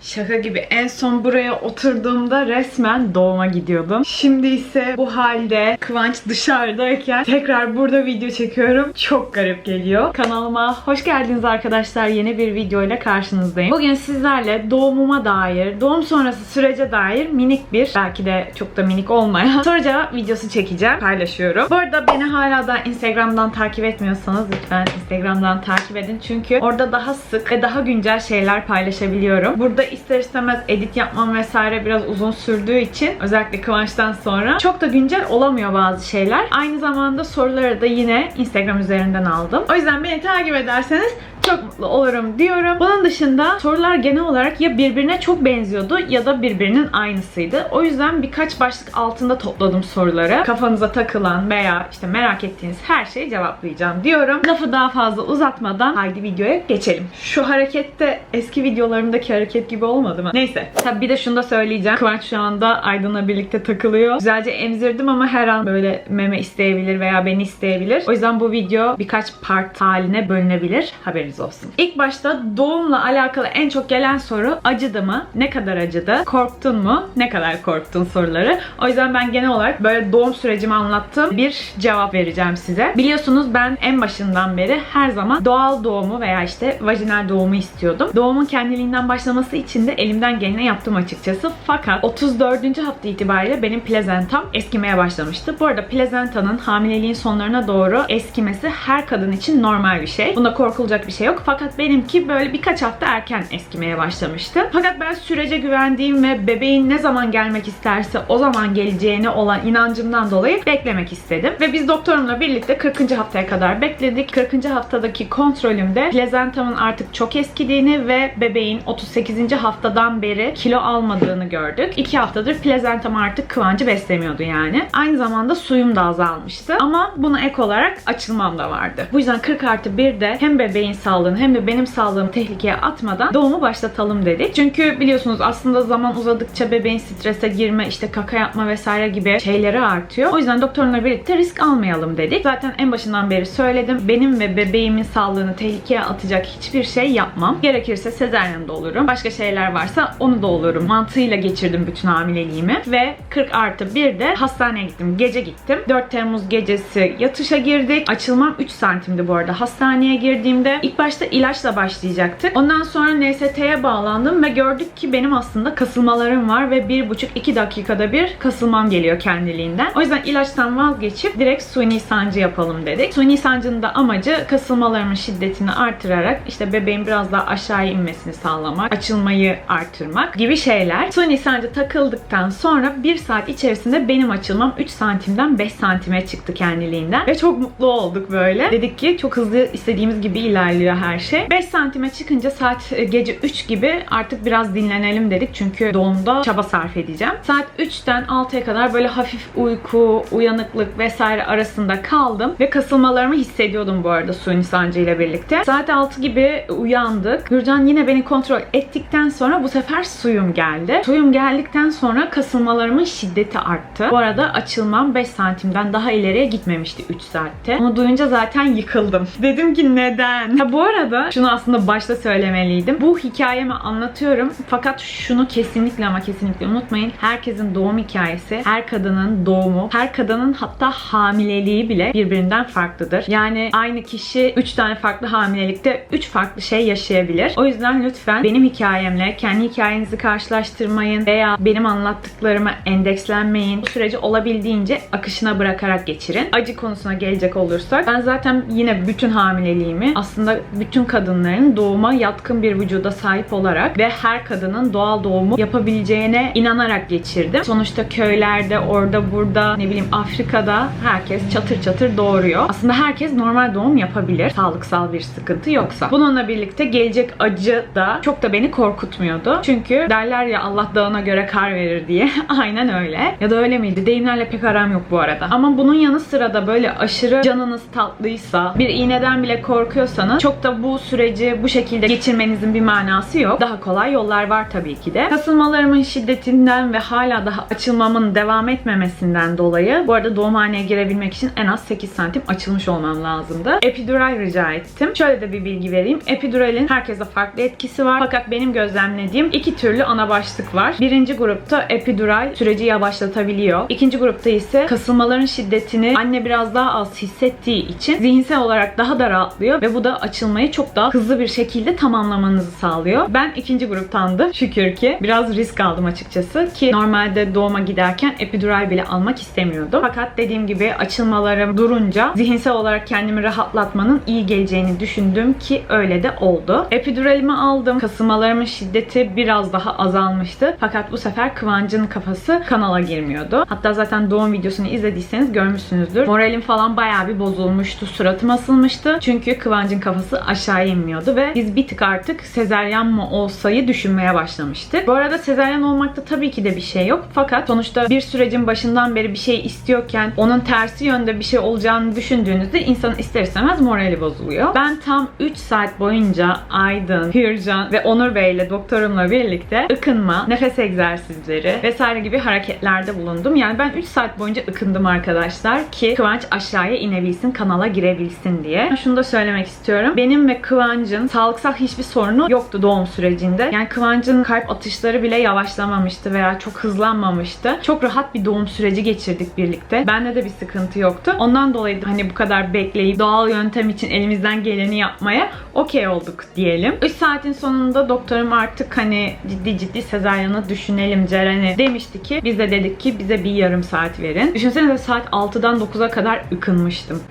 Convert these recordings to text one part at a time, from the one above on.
Şaka gibi. En son buraya oturduğumda resmen doğuma gidiyordum. Şimdi ise bu halde Kıvanç dışarıdayken tekrar burada video çekiyorum. Çok garip geliyor. Kanalıma hoş geldiniz arkadaşlar. Yeni bir video ile karşınızdayım. Bugün sizlerle doğumuma dair, doğum sonrası sürece dair minik bir, belki de çok da minik olmayan soru cevap videosu çekeceğim. Paylaşıyorum. Bu arada beni hala da Instagram'dan takip etmiyorsanız lütfen Instagram'dan takip edin. Çünkü orada daha sık ve daha güncel şeyler paylaşabiliyorum. Burada ister istemez edit yapmam vesaire biraz uzun sürdüğü için özellikle Kıvanç'tan sonra çok da güncel olamıyor bazı şeyler. Aynı zamanda soruları da yine Instagram üzerinden aldım. O yüzden beni takip ederseniz çok mutlu olurum diyorum. Bunun dışında sorular genel olarak ya birbirine çok benziyordu ya da birbirinin aynısıydı. O yüzden birkaç başlık altında topladım soruları. Kafanıza takılan veya işte merak ettiğiniz her şeyi cevaplayacağım diyorum. Lafı daha fazla uzatmadan haydi videoya geçelim. Şu harekette eski videolarımdaki hareket gibi olmadı mı? Neyse. Tabii bir de şunu da söyleyeceğim. Kıvanç şu anda Aydın'la birlikte takılıyor. Güzelce emzirdim ama her an böyle meme isteyebilir veya beni isteyebilir. O yüzden bu video birkaç part haline bölünebilir. Haberiniz olsun. İlk başta doğumla alakalı en çok gelen soru acıdı mı? Ne kadar acıdı? Korktun mu? Ne kadar korktun soruları. O yüzden ben genel olarak böyle doğum sürecimi anlattığım bir cevap vereceğim size. Biliyorsunuz ben en başından beri her zaman doğal doğumu veya işte vajinal doğumu istiyordum. Doğumun kendiliğinden başlaması için de elimden geleni yaptım açıkçası. Fakat 34. hafta itibariyle benim plazentam eskimeye başlamıştı. Bu arada plazentanın hamileliğin sonlarına doğru eskimesi her kadın için normal bir şey. Bunda korkulacak bir şey yok. Fakat benimki böyle birkaç hafta erken eskimeye başlamıştı. Fakat ben sürece güvendiğim ve bebeğin ne zaman gelmek isterse o zaman geleceğine olan inancımdan dolayı beklemek istedim. Ve biz doktorumla birlikte 40. haftaya kadar bekledik. 40. haftadaki kontrolümde plazentamın artık çok eskidiğini ve bebeğin 38. haftadan beri kilo almadığını gördük. 2 haftadır plazentam artık kıvancı beslemiyordu yani. Aynı zamanda suyum da azalmıştı. Ama buna ek olarak açılmam da vardı. Bu yüzden 40 artı 1'de hem bebeğin sağlığını hem de benim sağlığımı tehlikeye atmadan doğumu başlatalım dedik. Çünkü biliyorsunuz aslında zaman uzadıkça bebeğin strese girme, işte kaka yapma vesaire gibi şeyleri artıyor. O yüzden doktorla birlikte risk almayalım dedik. Zaten en başından beri söyledim. Benim ve bebeğimin sağlığını tehlikeye atacak hiçbir şey yapmam. Gerekirse sezaryen de olurum. Başka şeyler varsa onu da olurum. Mantığıyla geçirdim bütün hamileliğimi. Ve 40 artı 1'de hastaneye gittim. Gece gittim. 4 Temmuz gecesi yatışa girdik. Açılmam 3 santimdi bu arada. Hastaneye girdiğimde ilk başta ilaçla başlayacaktık. Ondan sonra NST'ye bağlandım ve gördük ki benim aslında kasılmalarım var ve 1,5-2 dakikada bir kasılmam geliyor kendiliğinden. O yüzden ilaçtan vazgeçip direkt suni sancı yapalım dedik. Suni sancının da amacı kasılmalarımın şiddetini artırarak işte bebeğin biraz daha aşağıya inmesini sağlamak, açılmayı artırmak gibi şeyler. Suni sancı takıldıktan sonra 1 saat içerisinde benim açılmam 3 santimden 5 santime çıktı kendiliğinden ve çok mutlu olduk böyle. Dedik ki çok hızlı istediğimiz gibi ilerliyor her şey. 5 santime çıkınca saat e, gece 3 gibi artık biraz dinlenelim dedik. Çünkü doğumda çaba sarf edeceğim. Saat 3'ten 6'ya kadar böyle hafif uyku, uyanıklık vesaire arasında kaldım. Ve kasılmalarımı hissediyordum bu arada suni sancı ile birlikte. Saat 6 gibi uyandık. Gürcan yine beni kontrol ettikten sonra bu sefer suyum geldi. Suyum geldikten sonra kasılmalarımın şiddeti arttı. Bu arada açılmam 5 santimden daha ileriye gitmemişti 3 saatte. Onu duyunca zaten yıkıldım. Dedim ki neden? Ha bu arada şunu aslında başta söylemeliydim. Bu hikayemi anlatıyorum. Fakat şunu kesinlikle ama kesinlikle unutmayın. Herkesin doğum hikayesi, her kadının doğumu, her kadının hatta hamileliği bile birbirinden farklıdır. Yani aynı kişi 3 tane farklı hamilelikte 3 farklı şey yaşayabilir. O yüzden lütfen benim hikayemle kendi hikayenizi karşılaştırmayın veya benim anlattıklarıma endekslenmeyin. Bu süreci olabildiğince akışına bırakarak geçirin. Acı konusuna gelecek olursak ben zaten yine bütün hamileliğimi aslında bütün kadınların doğuma yatkın bir vücuda sahip olarak ve her kadının doğal doğumu yapabileceğine inanarak geçirdim. Sonuçta köylerde, orada burada, ne bileyim Afrika'da herkes çatır çatır doğuruyor. Aslında herkes normal doğum yapabilir. Sağlıksal bir sıkıntı yoksa. Bununla birlikte gelecek acı da çok da beni korkutmuyordu. Çünkü derler ya Allah dağına göre kar verir diye. Aynen öyle. Ya da öyle miydi? Deyimlerle pek aram yok bu arada. Ama bunun yanı sıra da böyle aşırı canınız tatlıysa, bir iğneden bile korkuyorsanız çok da bu süreci bu şekilde geçirmenizin bir manası yok. Daha kolay yollar var tabii ki de. Kasılmalarımın şiddetinden ve hala daha açılmamın devam etmemesinden dolayı bu arada doğumhaneye girebilmek için en az 8 santim açılmış olmam lazımdı. Epidural rica ettim. Şöyle de bir bilgi vereyim. Epiduralin herkese farklı etkisi var. Fakat benim gözlemlediğim iki türlü ana başlık var. Birinci grupta epidural süreci yavaşlatabiliyor. İkinci grupta ise kasılmaların şiddetini anne biraz daha az hissettiği için zihinsel olarak daha da rahatlıyor ve bu da açılmayı çok daha hızlı bir şekilde tamamlamanızı sağlıyor. Ben ikinci gruptandım şükür ki. Biraz risk aldım açıkçası ki normalde doğuma giderken epidural bile almak istemiyordum. Fakat dediğim gibi açılmalarım durunca zihinsel olarak kendimi rahatlatmanın iyi geleceğini düşündüm ki öyle de oldu. Epiduralimi aldım. Kasılmalarımın şiddeti biraz daha azalmıştı. Fakat bu sefer Kıvancın kafası kanala girmiyordu. Hatta zaten doğum videosunu izlediyseniz görmüşsünüzdür. Moralim falan bayağı bir bozulmuştu. Suratım asılmıştı. Çünkü Kıvancın kafası aşağı inmiyordu ve biz bir tık artık sezeryan mı olsayı düşünmeye başlamıştık. Bu arada sezeryan olmakta tabii ki de bir şey yok. Fakat sonuçta bir sürecin başından beri bir şey istiyorken onun tersi yönde bir şey olacağını düşündüğünüzde insanın ister istemez morali bozuluyor. Ben tam 3 saat boyunca Aydın, Hürcan ve Onur Bey ile doktorumla birlikte ıkınma, nefes egzersizleri vesaire gibi hareketlerde bulundum. Yani ben 3 saat boyunca ıkındım arkadaşlar ki Kıvanç aşağıya inebilsin, kanala girebilsin diye. Şunu da söylemek istiyorum. Benim ve Kıvanç'ın sağlıksal hiçbir sorunu yoktu doğum sürecinde. Yani Kıvanç'ın kalp atışları bile yavaşlamamıştı veya çok hızlanmamıştı. Çok rahat bir doğum süreci geçirdik birlikte. Bende de bir sıkıntı yoktu. Ondan dolayı hani bu kadar bekleyip doğal yöntem için elimizden geleni yapmaya okey olduk diyelim. 3 saatin sonunda doktorum artık hani ciddi ciddi sezaryanı düşünelim Ceren'i demişti ki biz de dedik ki bize bir yarım saat verin. Düşünsenize saat 6'dan 9'a kadar ıkınmıştım.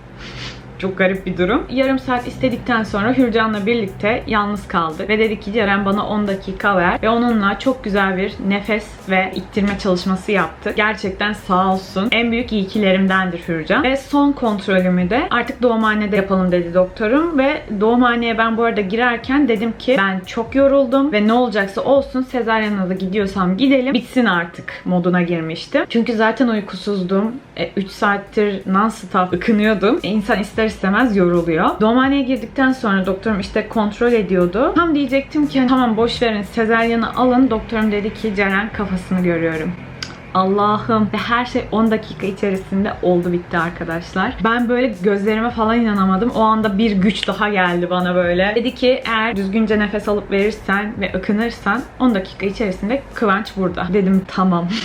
Çok garip bir durum. Yarım saat istedikten sonra Hürcan'la birlikte yalnız kaldık. Ve dedi ki Ceren bana 10 dakika ver. Ve onunla çok güzel bir nefes ve ittirme çalışması yaptık. Gerçekten sağ olsun. En büyük iyikilerimdendir Hürcan. Ve son kontrolümü de artık doğumhanede yapalım dedi doktorum. Ve doğumhaneye ben bu arada girerken dedim ki ben çok yoruldum ve ne olacaksa olsun sezaryana da gidiyorsam gidelim bitsin artık moduna girmiştim. Çünkü zaten uykusuzdum. 3 saattir non-stop ıkınıyordum. E, İnsan ister istemez yoruluyor. Doğumhaneye girdikten sonra doktorum işte kontrol ediyordu. Tam diyecektim ki tamam boş verin sezaryanı alın. Doktorum dedi ki Ceren kafasını görüyorum. Allah'ım ve her şey 10 dakika içerisinde oldu bitti arkadaşlar. Ben böyle gözlerime falan inanamadım. O anda bir güç daha geldi bana böyle. Dedi ki eğer düzgünce nefes alıp verirsen ve ıkınırsan 10 dakika içerisinde Kıvanç burada. Dedim tamam.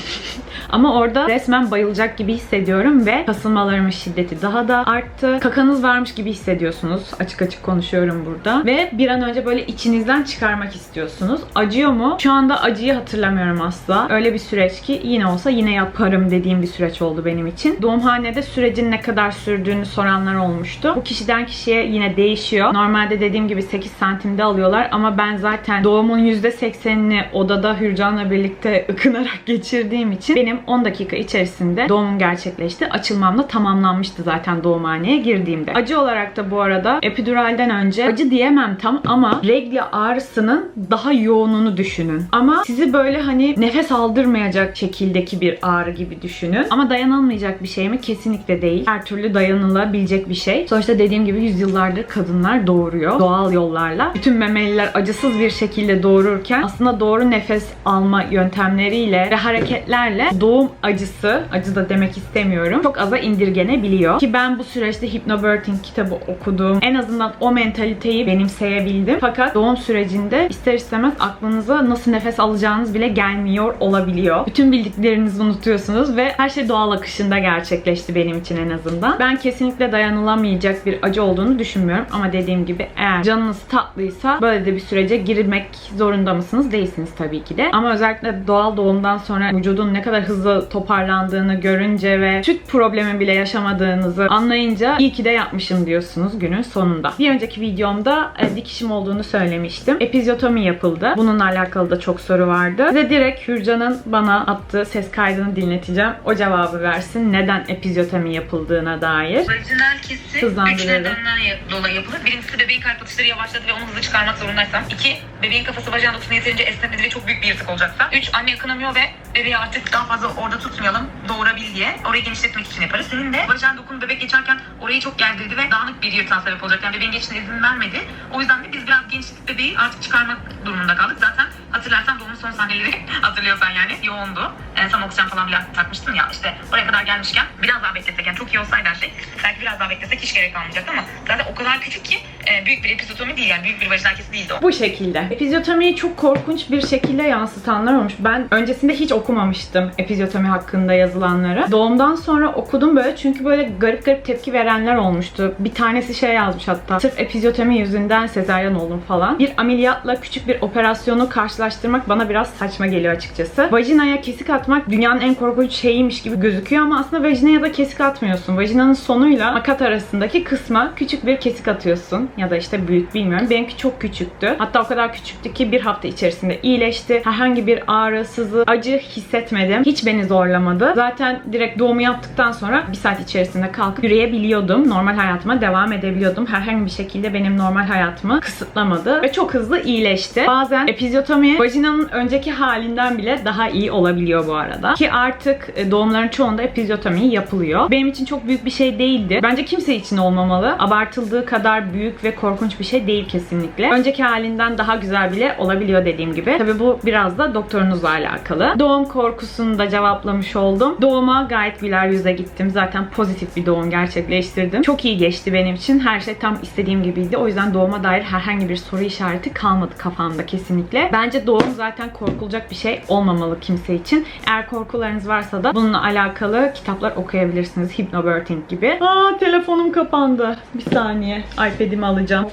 Ama orada resmen bayılacak gibi hissediyorum ve kasılmalarımın şiddeti daha da arttı. Kakanız varmış gibi hissediyorsunuz. Açık açık konuşuyorum burada. Ve bir an önce böyle içinizden çıkarmak istiyorsunuz. Acıyor mu? Şu anda acıyı hatırlamıyorum asla. Öyle bir süreç ki yine olsa yine yaparım dediğim bir süreç oldu benim için. Doğumhanede sürecin ne kadar sürdüğünü soranlar olmuştu. Bu kişiden kişiye yine değişiyor. Normalde dediğim gibi 8 santimde alıyorlar ama ben zaten doğumun %80'ini odada Hürcan'la birlikte ıkınarak geçirdiğim için benim 10 dakika içerisinde doğumum gerçekleşti. Açılmam da tamamlanmıştı zaten doğumhaneye girdiğimde. Acı olarak da bu arada epiduralden önce acı diyemem tam ama regl ağrısının daha yoğununu düşünün. Ama sizi böyle hani nefes aldırmayacak şekildeki bir ağrı gibi düşünün. Ama dayanılmayacak bir şey mi? Kesinlikle değil. Her türlü dayanılabilecek bir şey. Sonuçta dediğim gibi yüzyıllardır kadınlar doğuruyor. Doğal yollarla. Bütün memeliler acısız bir şekilde doğururken aslında doğru nefes alma yöntemleriyle ve hareketlerle doğum acısı, acı da demek istemiyorum, çok aza indirgenebiliyor. Ki ben bu süreçte Hypnobirthing kitabı okudum. En azından o mentaliteyi benimseyebildim. Fakat doğum sürecinde ister istemez aklınıza nasıl nefes alacağınız bile gelmiyor olabiliyor. Bütün bildiklerinizi unutuyorsunuz ve her şey doğal akışında gerçekleşti benim için en azından. Ben kesinlikle dayanılamayacak bir acı olduğunu düşünmüyorum ama dediğim gibi eğer canınız tatlıysa böyle de bir sürece girmek zorunda mısınız? Değilsiniz tabii ki de. Ama özellikle doğal doğumdan sonra vücudun ne kadar hızlı toparlandığını görünce ve süt problemi bile yaşamadığınızı anlayınca iyi ki de yapmışım diyorsunuz günün sonunda. Bir önceki videomda e, dikişim olduğunu söylemiştim. Epizyotomi yapıldı. Bununla alakalı da çok soru vardı. Size direkt Hürcan'ın bana attığı ses kaydını dinleteceğim. O cevabı versin. Neden epizyotomi yapıldığına dair. Vajinal kesi Hızlandırıyorum. üç nedenden ya- dolayı yapılır. Birincisi bebeğin kalp atışları yavaşladı ve onu hızlı çıkarmak zorundaysam. İki, bebeğin kafası vajinal dokusuna yeterince esnemedi ve çok büyük bir yırtık olacaksa. Üç, anne yakınamıyor ve bebeği artık daha fazla orada tutmayalım doğurabil diye. Orayı genişletmek için yaparız. Senin de vajin dokun bebek geçerken orayı çok gerdirdi ve dağınık bir yırtığa sebep olacak. Yani bebeğin geçişine izin vermedi. O yüzden de biz biraz genişletip bebeği artık çıkarmak durumunda kaldık. Zaten hatırlarsan doğumun son sahneleri hatırlıyorsan yani yoğundu. En son oksijen falan bile takmıştın ya işte oraya kadar gelmişken biraz daha beklesek yani çok iyi olsaydı her şey belki biraz daha beklesek hiç gerek kalmayacaktı ama zaten o kadar küçük ki e, büyük bir epizotomi değil yani büyük bir vajinal kesi değildi o. Bu şekilde. Epizyotomiyi çok korkunç bir şekilde yansıtanlar olmuş. Ben öncesinde hiç okumamıştım epizyotomi hakkında yazılanları. Doğumdan sonra okudum böyle çünkü böyle garip garip tepki verenler olmuştu. Bir tanesi şey yazmış hatta. Sırf epizyotomi yüzünden sezaryen oldum falan. Bir ameliyatla küçük bir operasyonu karşılaştırmak bana biraz saçma geliyor açıkçası. Vajinaya kesik atmak dünyanın en korkunç şeyiymiş gibi gözüküyor ama aslında vajinaya da kesik atmıyorsun. Vajinanın sonuyla makat arasındaki kısma küçük bir kesik atıyorsun. Ya da işte büyük bilmiyorum. Benimki çok küçüktü. Hatta o kadar küçüktü ki bir hafta içerisinde iyileşti. Herhangi bir ağrı, sızı, acı hissetmedim. Hiç beni zorlamadı. Zaten direkt doğumu yaptıktan sonra bir saat içerisinde kalkıp yürüyebiliyordum. Normal hayatıma devam edebiliyordum. Herhangi bir şekilde benim normal hayatımı kısıtlamadı. Ve çok hızlı iyileşti. Bazen epizyotomi vajinanın önceki halinden bile daha iyi olabiliyor bu arada. Ki artık e, doğumların çoğunda epizyotomi yapılıyor. Benim için çok büyük bir şey değildi. Bence kimse için olmamalı. Abartıldığı kadar büyük ve korkunç bir şey değil kesinlikle. Önceki halinden daha güzel bile olabiliyor dediğim gibi. Tabii bu biraz da doktorunuzla alakalı. Doğum korkusunu da cevaplamış oldum. Doğuma gayet güler yüze gittim. Zaten pozitif bir doğum gerçekleştirdim. Çok iyi geçti benim için. Her şey tam istediğim gibiydi. O yüzden doğuma dair herhangi bir soru işareti kalmadı kafamda kesinlikle. Bence doğum zaten korkulacak bir şey olmamalı kimse için. Eğer korkularınız varsa da bununla alakalı kitaplar okuyabilirsiniz. Hypnobirthing gibi. Aa telefonum kapandı. Bir saniye. iPad'imi alacağım.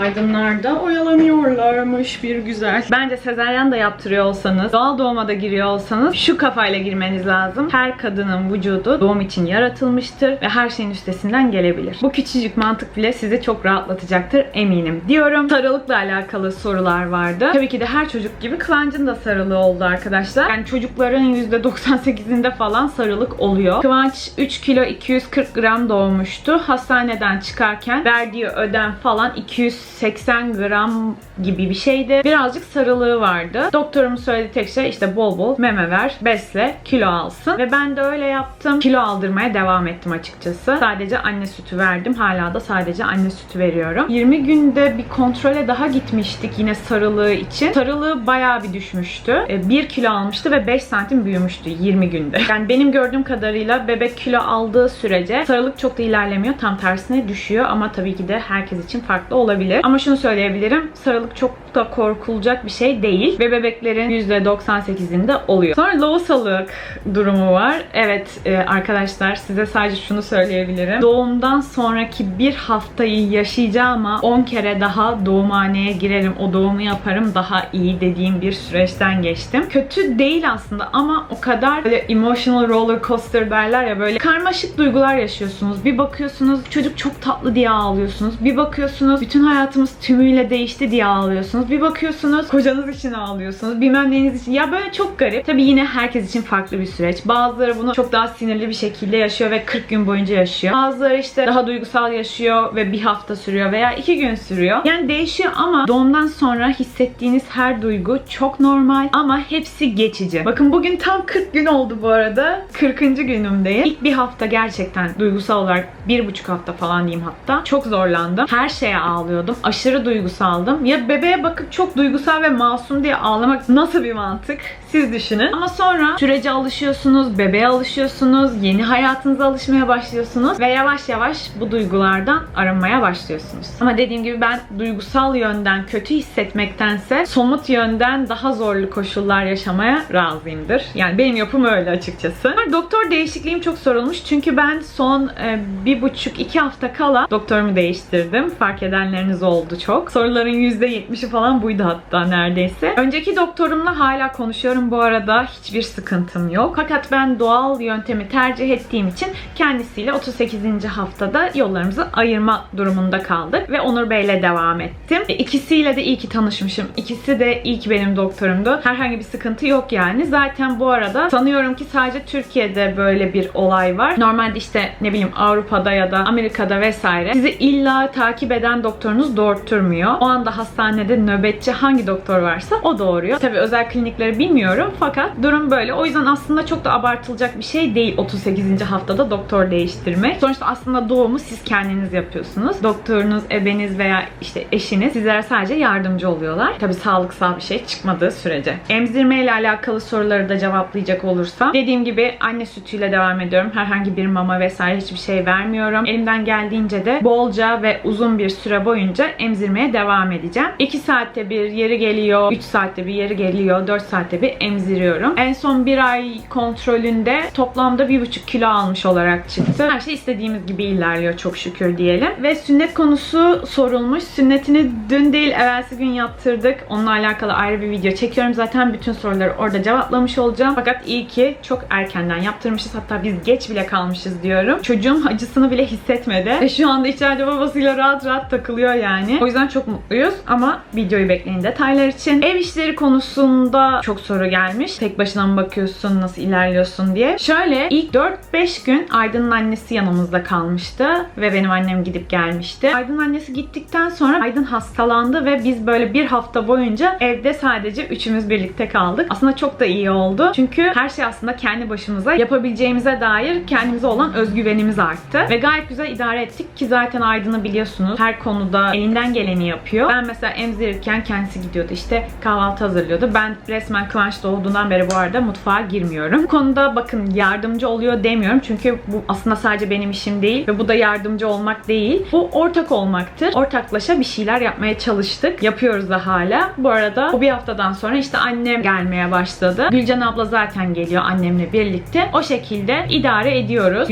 Aydınlarda oyalanıyorlarmış bir güzel. Bence sezaryen de yaptırıyor olsanız, doğal doğuma da giriyor olsanız şu kafayla girmeniz lazım. Her kadının vücudu doğum için yaratılmıştır ve her şeyin üstesinden gelebilir. Bu küçücük mantık bile sizi çok rahatlatacaktır eminim diyorum. Sarılıkla alakalı sorular vardı. Tabii ki de her çocuk gibi Kıvanç'ın da sarılığı oldu arkadaşlar. Yani çocukların %98'inde falan sarılık oluyor. Kıvanç 3 kilo 240 gram doğmuştu. Hastaneden çıkarken verdiği ödem falan 280 gram gibi bir şeydi. Birazcık sarılığı vardı. Doktorumun söylediği tek şey işte bol bol meme ver, besle, kilo alsın. Ve ben de öyle yaptım. Kilo aldırmaya devam ettim açıkçası. Sadece anne sütü verdim. Hala da sadece anne sütü veriyorum. 20 günde bir kontrole daha gitmiştik yine sarılığı için. Sarılığı bayağı bir düşmüştü. 1 kilo almıştı ve 5 santim büyümüştü 20 günde. Yani benim gördüğüm kadarıyla bebek kilo aldığı sürece sarılık çok da ilerlemiyor. Tam tersine düşüyor ama tabii ki de herkes için farklı olabilir. Ama şunu söyleyebilirim. Sarılık çok da korkulacak bir şey değil. Ve bebeklerin %98'inde oluyor. Sonra lohusalık durumu var. Evet e, arkadaşlar size sadece şunu söyleyebilirim. Doğumdan sonraki bir haftayı yaşayacağım ama 10 kere daha doğumhaneye girerim. O doğumu yaparım daha iyi dediğim bir süreçten geçtim. Kötü değil aslında ama o kadar böyle emotional roller coaster derler ya böyle karmaşık duygular yaşıyorsunuz. Bir bakıyorsunuz çocuk çok tatlı diye ağlıyorsunuz. Bir bakıyorsunuz bütün hayatımız tümüyle değişti diye ağlıyorsunuz. Bir bakıyorsunuz kocanız için ağlıyorsunuz. Bilmem neyiniz için. Ya böyle çok garip. Tabii yine herkes için farklı bir süreç. Bazıları bunu çok daha sinirli bir şekilde yaşıyor ve 40 gün boyunca yaşıyor. Bazıları işte daha duygusal yaşıyor ve bir hafta sürüyor veya iki gün sürüyor. Yani değişiyor ama doğumdan sonra hissettiğiniz her duygu çok normal ama hepsi geçici. Bakın bugün tam 40 gün oldu bu arada. 40. günümdeyim. İlk bir hafta gerçekten duygusal olarak bir buçuk hafta falan diyeyim hatta. Çok zorlandım. Her şeye ağlıyordum. Aşırı duygusaldım. Ya bebeğe bakıp çok duygusal ve masum diye ağlamak nasıl bir mantık? Siz düşünün. Ama sonra sürece alışıyorsunuz, bebeğe alışıyorsunuz, yeni hayatınıza alışmaya başlıyorsunuz ve yavaş yavaş bu duygulardan arınmaya başlıyorsunuz. Ama dediğim gibi ben duygusal yönden kötü hissetmektense somut yönden daha zorlu koşullar yaşamaya razıyımdır. Yani benim yapım öyle açıkçası. Doktor değişikliğim çok sorulmuş çünkü ben son e, bir buçuk iki hafta kala doktorumu değiştirdim. Fark edenleriniz oldu çok. Soruların %70'i falan buydu hatta neredeyse. Önceki doktorumla hala konuşuyorum bu arada. Hiçbir sıkıntım yok. Fakat ben doğal yöntemi tercih ettiğim için kendisiyle 38. haftada yollarımızı ayırma durumunda kaldık ve Onur Bey'le devam ettim. E, İkisiyle de iyi ki tanışmışım. İkisi de ilk benim doktorumdu. Herhangi bir sıkıntı yok yani. Zaten bu arada sanıyorum ki sadece Türkiye'de böyle bir olay var. Normalde işte ne bileyim Avrupa'da ya da Amerika'da vesaire sizi illa takip eden doktorunuz doğurtturmuyor. O anda hastanede nöbetçi hangi doktor varsa o doğuruyor. Tabii özel klinikleri bilmiyorum fakat durum böyle. O yüzden aslında çok da abartılacak bir şey değil 38. haftada doktor değiştirmek. Sonuçta aslında doğumu siz kendiniz yapıyorsunuz. Doktorunuz, ebeniz veya işte eşiniz sizlere sadece yardımcı oluyorlar. Tabii sağlıksal bir şey çıkmadığı sürece. Emzirme ile alakalı soruları da cevaplayacak olursam. Dediğim gibi anne sütüyle devam ediyorum. Herhangi bir mama vesaire hiçbir şey vermiyorum. Elimden geldiğince de bolca ve uzun bir süre boyunca emzirmeye devam edeceğim. 2 saatte bir yeri geliyor, 3 saatte bir yeri geliyor, 4 saatte bir emziriyorum. En son bir ay kontrolünde toplamda 1,5 kilo almış olarak çıktı. Her şey istediğimiz gibi ilerliyor çok şükür diyelim. Ve sünnet konusu sorulmuş. Sünnetini dün değil evvelsi gün yaptırdık. Onunla alakalı ayrı bir video çekiyorum. Zaten bütün soruları orada cevaplamış olacağım. Fakat iyi ki çok erkenden yaptırmışız. Hatta biz geç bile kalmışız diyorum. Çocuğum acısını bile hissetmedi. Ve şu anda içeride babasıyla rahat rahat takılıyor yani. O yüzden çok mutluyuz. Ama videoyu bekleyin detaylar için. Ev işleri konusunda çok soru gelmiş. Tek başına mı bakıyorsun, nasıl ilerliyorsun diye. Şöyle ilk 4-5 gün Aydın'ın annesi yanımızda kalmıştı. Ve benim annem gidip gelmişti. Aydın'ın annesi gittikten sonra Aydın hastalandı ve biz böyle bir hafta boyunca evde sadece üçümüz birlikte kaldık. Aslında çok da iyi oldu. Çünkü her şey aslında kendi başımıza yapabileceğimize dair kendimize olan özgüvenimiz arttı. Ve gayet güzel idare ettik ki zaten Aydın'ı biliyorsunuz her konuda elinden geleni yapıyor. Ben mesela emzirirken kendisi gidiyordu işte kahvaltı hazırlıyordu. Ben resmen Kıvanç doğduğundan beri bu arada mutfağa girmiyorum. Bu konuda bakın yardımcı oluyor demiyorum. Çünkü bu aslında sadece benim işim değil ve bu da yardımcı olmak değil. Bu ortak olmaktır. Ortaklaşa bir şeyler yapmaya çalıştık. Yapıyoruz da hala. Bu arada bu bir haftadan sonra işte annem gelmeye başladı. Gülcan abla zaten geliyor annemle birlikte. O şekilde idare ediyoruz.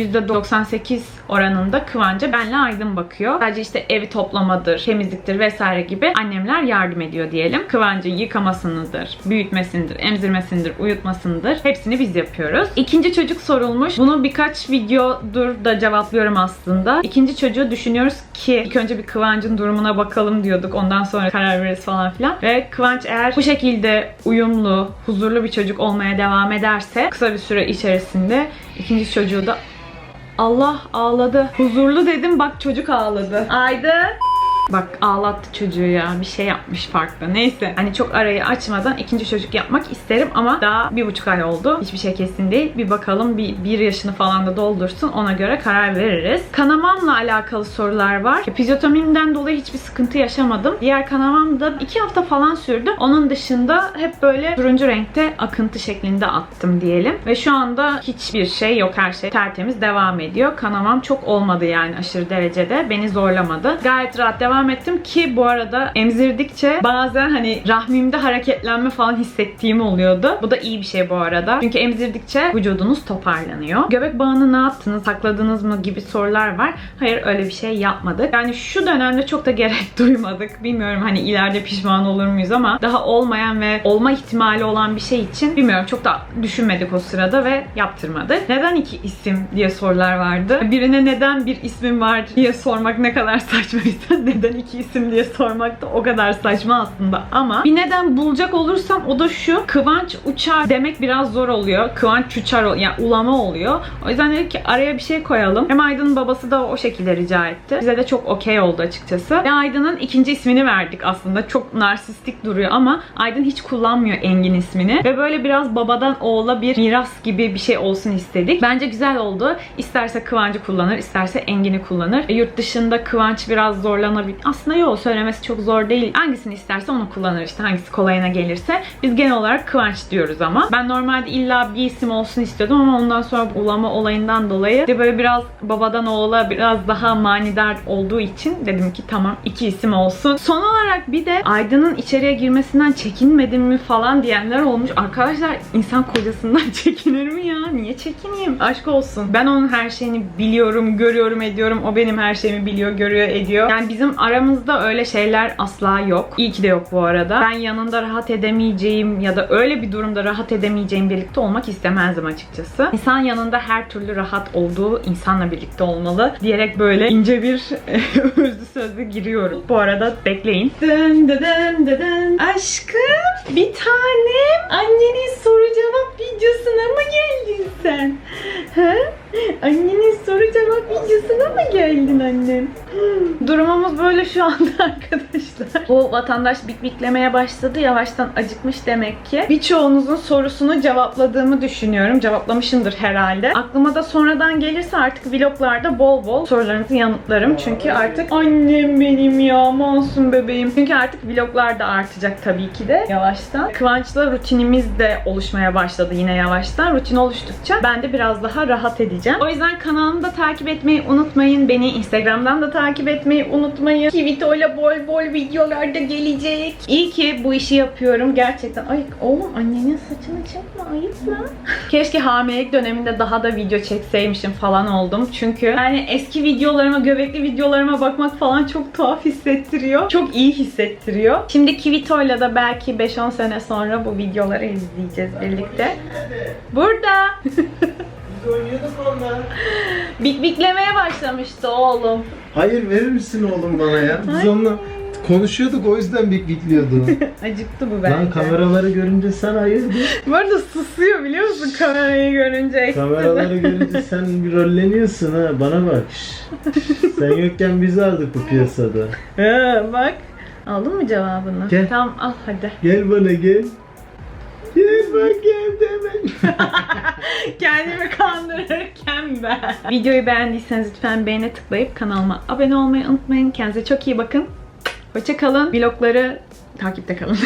%98 oranında Kıvanç'a benle Aydın bakıyor. Sadece işte evi toplamadır, temizliktir vesaire gibi annemler yardım ediyor diyelim. Kıvancı yıkamasındır, büyütmesindir, emzirmesindir, uyutmasındır. Hepsini biz yapıyoruz. İkinci çocuk sorulmuş. Bunu birkaç videodur da cevaplıyorum aslında. İkinci çocuğu düşünüyoruz ki ilk önce bir Kıvanç'ın durumuna bakalım diyorduk. Ondan sonra karar veririz falan filan. Ve Kıvanç eğer bu şekilde uyumlu, huzurlu bir çocuk olmaya devam ederse kısa bir süre içerisinde ikinci çocuğu da Allah ağladı. Huzurlu dedim bak çocuk ağladı. Aydın. Bak ağlattı çocuğu ya. Bir şey yapmış farklı. Neyse. Hani çok arayı açmadan ikinci çocuk yapmak isterim ama daha bir buçuk ay oldu. Hiçbir şey kesin değil. Bir bakalım bir, bir yaşını falan da doldursun. Ona göre karar veririz. Kanamamla alakalı sorular var. Fizyotomimden dolayı hiçbir sıkıntı yaşamadım. Diğer kanamam da iki hafta falan sürdü. Onun dışında hep böyle turuncu renkte akıntı şeklinde attım diyelim. Ve şu anda hiçbir şey yok. Her şey tertemiz devam ediyor. Kanamam çok olmadı yani aşırı derecede. Beni zorlamadı. Gayet rahat devam ettim ki bu arada emzirdikçe bazen hani rahmimde hareketlenme falan hissettiğim oluyordu. Bu da iyi bir şey bu arada. Çünkü emzirdikçe vücudunuz toparlanıyor. Göbek bağını ne yaptınız? Sakladınız mı gibi sorular var. Hayır öyle bir şey yapmadık. Yani şu dönemde çok da gerek duymadık. Bilmiyorum hani ileride pişman olur muyuz ama daha olmayan ve olma ihtimali olan bir şey için bilmiyorum çok da düşünmedik o sırada ve yaptırmadık. Neden iki isim diye sorular vardı. Birine neden bir ismin var diye sormak ne kadar saçmaysa neden iki isim diye sormak da o kadar saçma aslında ama bir neden bulacak olursam o da şu Kıvanç Uçar demek biraz zor oluyor. Kıvanç Uçar ol- yani ulama oluyor. O yüzden dedik ki araya bir şey koyalım. Hem Aydın'ın babası da o şekilde rica etti. Bize de çok okey oldu açıkçası. Ve Aydın'ın ikinci ismini verdik aslında. Çok narsistik duruyor ama Aydın hiç kullanmıyor Engin ismini. Ve böyle biraz babadan oğula bir miras gibi bir şey olsun istedik. Bence güzel oldu. İsterse Kıvancı kullanır, isterse Engin'i kullanır. E, yurt dışında Kıvanç biraz zorlanabilir. Aslında yok söylemesi çok zor değil. Hangisini isterse onu kullanır işte. Hangisi kolayına gelirse. Biz genel olarak Kıvanç diyoruz ama. Ben normalde illa bir isim olsun istiyordum ama ondan sonra ulama olayından dolayı de böyle biraz babadan oğula biraz daha manidar olduğu için dedim ki tamam iki isim olsun. Son olarak bir de Aydın'ın içeriye girmesinden çekinmedim mi falan diyenler olmuş. Arkadaşlar insan kocasından çekinir mi ya? Niye çekineyim? Aşk olsun. Ben onun her şeyini biliyorum, görüyorum, ediyorum. O benim her şeyimi biliyor, görüyor, ediyor. Yani bizim aramızda öyle şeyler asla yok. İyi ki de yok bu arada. Ben yanında rahat edemeyeceğim ya da öyle bir durumda rahat edemeyeceğim birlikte olmak istemezdim açıkçası. İnsan yanında her türlü rahat olduğu insanla birlikte olmalı diyerek böyle ince bir özlü sözlü giriyorum. Bu arada bekleyin. Dın dı dın dı dın. Aşkım bir tanem annenin soru cevap videosuna mı geldin sen? Ha? Annenin soru cevap videosuna mı geldin annem? Durumumuz böyle şu anda arkadaşlar. Bu vatandaş bikbiklemeye başladı. Yavaştan acıkmış demek ki. Birçoğunuzun sorusunu cevapladığımı düşünüyorum. Cevaplamışımdır herhalde. Aklıma da sonradan gelirse artık vloglarda bol bol sorularınızı yanıtlarım. Çünkü artık annem benim ya masum bebeğim. Çünkü artık vloglar da artacak tabii ki de yavaştan. Kıvanç'la rutinimiz de oluşmaya başladı yine yavaştan. Rutin oluştukça ben de biraz daha rahat edeceğim. O yüzden kanalımı da takip etmeyi unutmayın. Beni Instagram'dan da takip etmeyi unutmayın. Kivito ile bol bol videolar da gelecek. İyi ki bu işi yapıyorum gerçekten. Ay oğlum annenin saçını çekme ayıp lan. Keşke hamilelik döneminde daha da video çekseymişim falan oldum. Çünkü yani eski videolarıma, göbekli videolarıma bakmak falan çok tuhaf hissettiriyor. Çok iyi hissettiriyor. Şimdi Kivito'yla da belki 5-10 sene sonra bu videoları izleyeceğiz birlikte. Burada. Oynuyorduk onunla. Bik biklemeye başlamıştı oğlum. Hayır verir misin oğlum bana ya? Biz Hayır. onunla konuşuyorduk o yüzden bik bikliyordu. Acıktı bu bence. Lan kameraları görünce sen hayırdır? Bu arada susuyor biliyor musun kamerayı görünce. Kameraları görünce sen bir rolleniyorsun ha bana bak. Sen yokken biz aldık bu piyasada. Ha, bak. Aldın mı cevabını? Gel. Tamam al hadi. Gel bana gel. Gel bak gel demek. Kendimi kandırırken ben. Videoyu beğendiyseniz lütfen beğene tıklayıp kanalıma abone olmayı unutmayın. Kendinize çok iyi bakın. Hoşça kalın. Vlogları takipte kalın.